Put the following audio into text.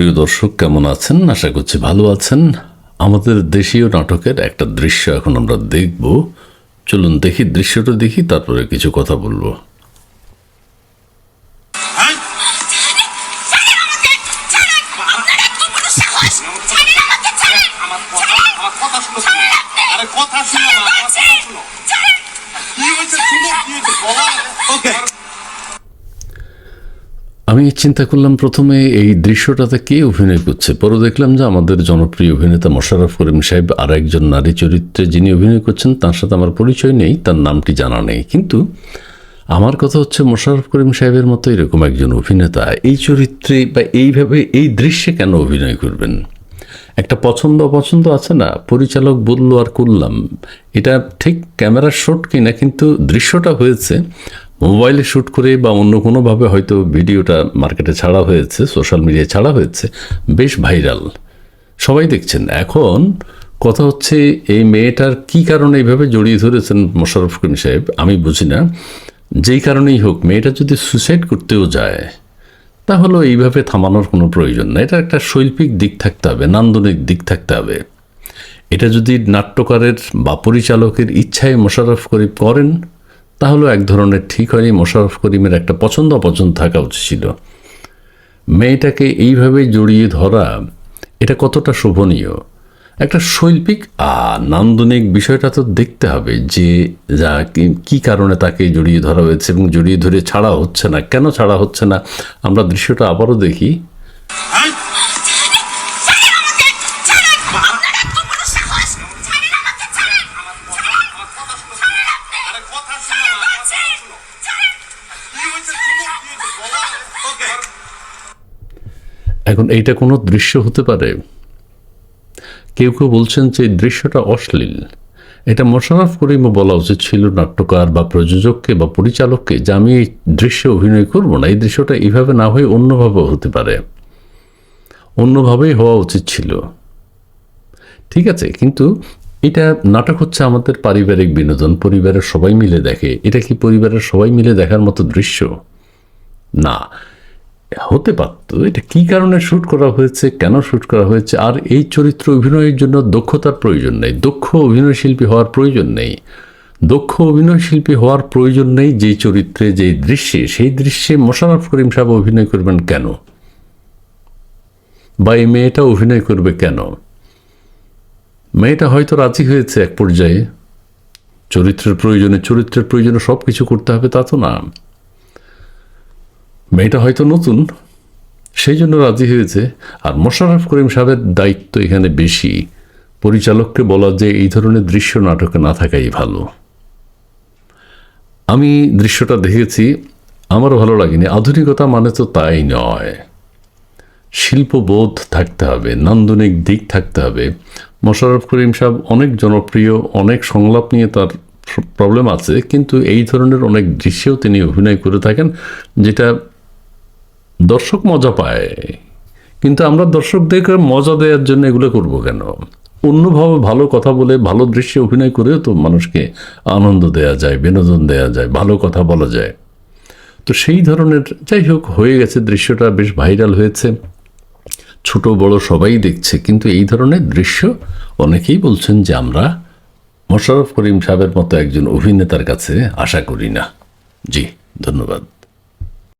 প্রিয় দর্শক, কেমন আছেন? আশা করছি ভালো আছেন। আমাদের দেশীয় নাটকের একটা দৃশ্য এখন আমরা দেখব। চলুন দেখি, দৃশ্যটা দেখি, তারপরে কিছু কথা বলব। আমি চিন্তা করলাম প্রথমে এই দৃশ্যটাতে কে অভিনয় করছে? পরে দেখলাম যে আমাদের জনপ্রিয় অভিনেতা মোশাররফ করিম সাহেব আর একজন নারী চরিত্রে যিনি অভিনয় করছেন, তার সাথে আমার পরিচয় নেই, তার নামটি জানা নেই। কিন্তু আমার কথা হচ্ছে মোশাররফ করিম সাহেবের মতো এরকম একজন অভিনেতা, এই চরিত্রে বা এইভাবে এই দৃশ্যে কেন অভিনয় করবেন? একটা পছন্দ অপছন্দ আছে না? পরিচালক বলল, আর করলাম। এটা ঠিক ক্যামেরার শট কিনা, কিন্তু দৃশ্যটা হয়েছে মোবাইলে শ্যুট করে বা অন্য কোনোভাবে হয়তো ভিডিওটা মার্কেটে ছাড়া হয়েছে, সোশ্যাল মিডিয়ায় ছাড়া হয়েছে, বেশ ভাইরাল। সবাই দেখছেন। এখন কথা হচ্ছে এই মেয়েটার কি কারণে এইভাবে জড়িয়ে ধরেছেন মোশারফ করিম সাহেব, আমি বুঝি না। যেই কারণেই হোক, মেয়েটা যদি সুইসাইড করতেও যায়, তাহলে এইভাবে থামানোর কোনো প্রয়োজন নেই এটা একটা শৈল্পিক দিক থাকতে হবে, নান্দনিক দিক থাকতে হবে। এটা যদি নাট্যকারের বা পরিচালকের ইচ্ছায় মোশাররফ করিম করেন তাহলে এক ধরনের ঠিক হয়নি। মোশাররফ করিমের একটা পছন্দ অপছন্দ থাকা উচিত ছিল। মেয়েটাকে এইভাবে জড়িয়ে ধরা, এটা কতটা শোভনীয়? একটা শৈল্পিক নান্দনিক বিষয়টা তো দেখতে হবে যে, যা কি- কি কারণে তাকে জড়িয়ে ধরা হয়েছে এবং জড়িয়ে ধরে ছাড়া হচ্ছে না। কেন ছাড়া হচ্ছে না? আমরা দৃশ্যটা আবারও দেখি। এখন এইটা কোনো দৃশ্য হতে পারে। কেউ কেউ বলছেন যে এই দৃশ্যটা অশ্লীল। এটা মোশারফ করিমও বলা উচিত ছিল নাট্যকার বা প্রযোজককে বা পরিচালককে যে আমি এই দৃশ্যে অভিনয় করব না, এই দৃশ্যটা এইভাবে না হয়ে অন্যভাবে হতে পারে। অন্যভাবেই হওয়া উচিত ছিল। ঠিক আছে, কিন্তু এটা নাটক হচ্ছে আমাদের পারিবারিক বিনোদন, পরিবারের সবাই মিলে দেখে। এটা কি পরিবারের সবাই মিলে দেখার মতো দৃশ্য? না। হতে পারত, এটা কি কারণে শ্যুট করা হয়েছে, কেন শ্যুট করা হয়েছে, আর এই চরিত্র অভিনয়ের জন্য দক্ষতার প্রয়োজন নেই, দক্ষ অভিনয়শিল্পী হওয়ার প্রয়োজন নেই। দক্ষ অভিনয়শিল্পী হওয়ার প্রয়োজন নেই যেই চরিত্রে যেই দৃশ্যে, সেই দৃশ্যে মোশাররফ করিম সাহেব অভিনয় করবেন কেন? বা এই মেয়েটা অভিনয় করবে কেন? মেয়েটা হয়তো রাজি হয়েছে এক পর্যায়ে। চরিত্রের প্রয়োজনে চরিত্রের প্রয়োজনে সব কিছু করতে হবে, তা তো না। মেয়েটা হয়তো নতুন। সেই জন্য রাজি হয়েছে। আর মোশাররফ করিম সাহেবের দায়িত্ব এখানে বেশি। পরিচালককে বলা যে এই ধরনের দৃশ্য নাটকে না থাকাই ভালো। আমি দৃশ্যটা দেখেছি, আমারও ভালো লাগেনি। আধুনিকতা মানে তো তাই নয়। শিল্পবোধ থাকতে হবে, নান্দনিক দিক থাকতে হবে। মোশাররফ করিম সাহেব অনেক জনপ্রিয়, অনেক সংলাপ নিয়ে তার প্রবলেম আছে, কিন্তু এই ধরনের অনেক দৃশ্যেও তিনি অভিনয় করে থাকেন, যেটা দর্শক মজা পায়। কিন্তু আমরা দর্শকদেরকে মজা দেওয়ার জন্য এগুলো করব কেন? অন্যভাবে ভালো কথা বলে ভালো দৃশ্যে অভিনয় করেও তো মানুষকে আনন্দ দেয়া যায়, বিনোদন দেয়া যায়, ভালো কথা বলা যায়। তো সেই ধরনের যাই হোক, হয়ে গেছে, দৃশ্যটা বেশ ভাইরাল হয়েছে। ছোট, বড় সবাই দেখছে, কিন্তু এই ধরনের দৃশ্য অনেকেই বলছেন যে আমরা মোশাররফ করিম সাহেবের মতো একজন অভিনেতার কাছে আশা করি না। জি, ধন্যবাদ।